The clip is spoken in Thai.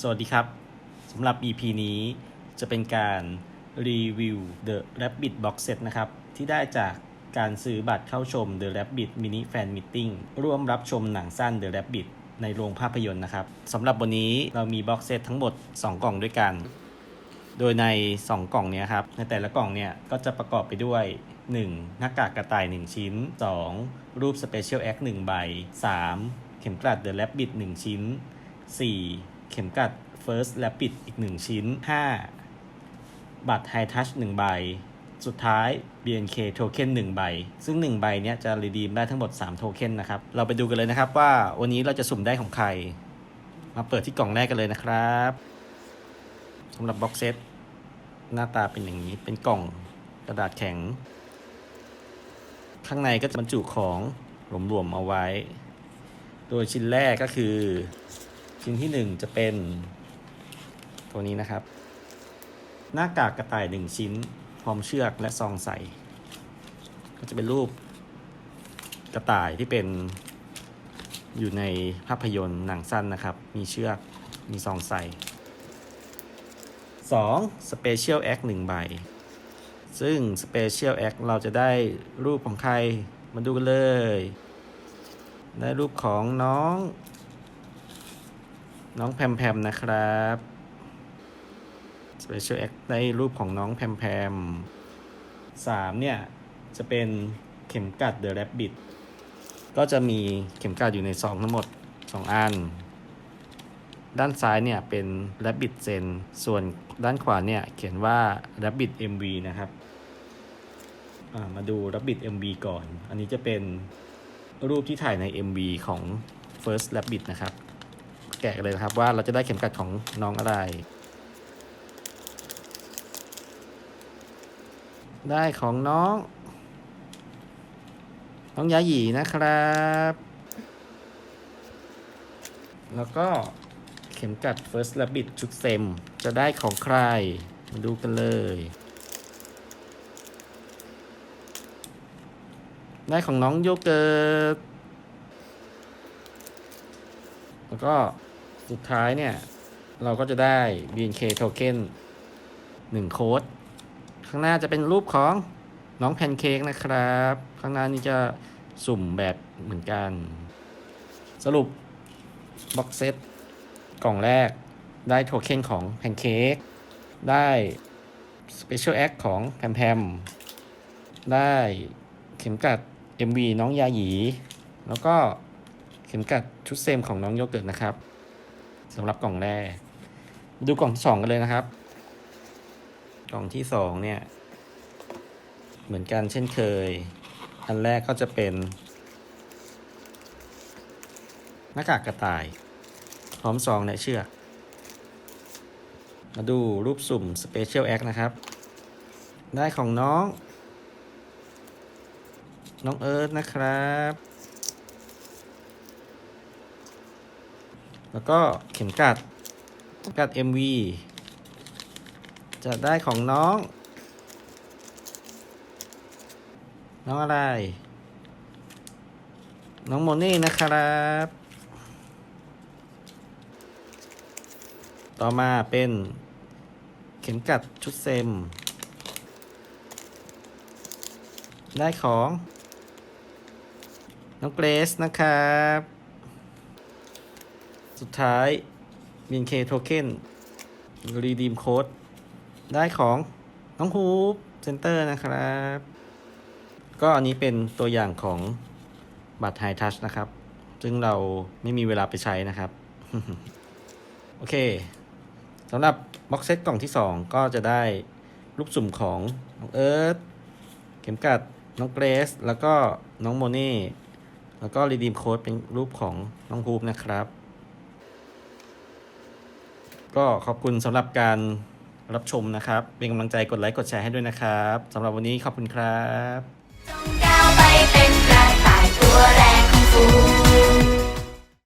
สวัสดีครับสำหรับ EP นี้จะเป็นการรีวิว The Rabbit Box Set นะครับ ที่ได้จากการซื้อบัตรเข้าชม The Rabbit Mini Fan Meeting ร่วมรับชมหนังสั้น The Rabbit ในโรงภาพยนตร์นะครับสำหรับวันนี้เรามีบ็อกเซตทั้งหมด 2 กล่องด้วยกัน โดยใน 2 กล่องนี้ครับ ในแต่ละกล่องเนี่ยก็จะประกอบไปด้วย 1. หน้ากากกระต่าย 1 ชิ้น 2. รูป Special Act 1 ใบ 3. เข็มกลัด The Rabbit 1 ชิ้น 4. เข็มกัด First Rabbit อีก 1 ชิ้น 5. บัตร High Touch 1 ใบ สุดท้าย BNK Token 1ใบ ซึ่ง 1 ใบเนี้ยจะรีดีมได้ทั้งหมด 3 โทเค็นนะครับ เราไปดูกันเลยนะครับว่าวันนี้เราจะสุ่มได้ของใคร มาเปิดที่กล่องแรกกันเลยนะครับสำหรับบ็อกเซตหน้าตาเป็นอย่างนี้เป็นกล่องกระดาษแข็ง ข้างในก็จะบรรจุของหลวมๆเอาไว้ โดยชิ้นแรกก็คือ ชิ้นที่หนึ่งจะเป็นตัวนี้นะครับ หน้ากากกระต่ายหนึ่งชิ้น พร้อมเชือกและซองใส่ ก็จะเป็นรูปกระต่ายที่เป็นอยู่ในภาพยนตร์หนังสั้นนะครับ มีเชือกมีซองใส่ 2. Special Act 1 ใบ ซึ่ง Special Act เราจะได้รูปของใคร มาดูกันเลย ได้รูปของน้อง น้องแพมแพมนะครับ Special Act ได้รูปของน้องแพมแพมสามเนี่ย จะเป็นเข็มกัด The Rabbit ก็จะมีเข็มกัดอยู่ในซองทั้งหมด 2 อัน ด้านซ้ายเนี่ยเป็น Rabbit Zen ส่วนด้านขวาเนี่ย เขียนว่า Rabbit MV นะครับ มาดู Rabbit MV ก่อน อันนี้จะเป็นรูปที่ถ่ายใน MV ของ First Rabbit นะครับ แกะเลยนะครับว่าเราจะได้เข็มกัดของน้องอะไร ได้ของน้อง น้องยาหยีนะครับ แล้วก็เข็มกัด First Rabbit ชุดเซม จะได้ของใคร มาดูกันเลย ได้ของน้องโยเกิร์ตแล้วก็ สุดท้ายเนี่ย เราก็จะได้ BNK Token 1 โค้ด ข้างหน้าจะเป็นรูปของน้องแพนเค้กนะครับ ข้างหน้านี่จะสุ่มแบบเหมือนกัน สรุปบ็อกเซตกล่องแรกได้โทเค็นของแพนเค้กได้ Special Act ของแพมแพมได้เข็มกัด MV น้องยาหยี แล้วก็เข็มกัดชุดเซมของน้องโยเกิร์ตนะครับ สำหรับกล่องแรกมาดูกล่องที่สองกันเลยนะครับ กล่องที่สองเนี่ย เหมือนกันเช่นเคย อันแรกก็จะเป็นหน้ากากกระต่าย พร้อมซองและเชือกมาดูรูปสุ่ม Special Act นะครับ ได้ของน้อง น้องเอิร์ธนะครับ แล้วก็เข็มกัดเข็มกัด MV จะได้ของน้อง น้องอะไร น้องโมเน่นะครับ ต่อมาเป็นเข็มกัดชุดเซม ได้ของ น้องเกรซนะครับ สุดท้าย BNK Token Redeem Code ได้ของน้องฮูปเซนเตอร์นะครับ ก็อันนี้เป็นตัวอย่างของบัตร High Touch นะครับ ซึ่งเราไม่มีเวลาไปใช้นะครับ โอเคสำหรับบ็อกเซตกล่องที่ 2 ก็จะได้รูปสุ่มของน้องเอิร์ธเข็มกัดน้องเกรซแล้วก็น้องโมเน่แล้วก็รีดีมโค้ดเป็นรูปของน้องฮูปนะครับ ก็ขอบคุณสำหรับการรับชมนะครับ เป็นกำลังใจกดไลค์กดแชร์ให้ด้วยนะครับสำหรับวันนี้ขอบคุณครับ จงก้าวไปเป็นกระต่ายตัวแรงของฝูง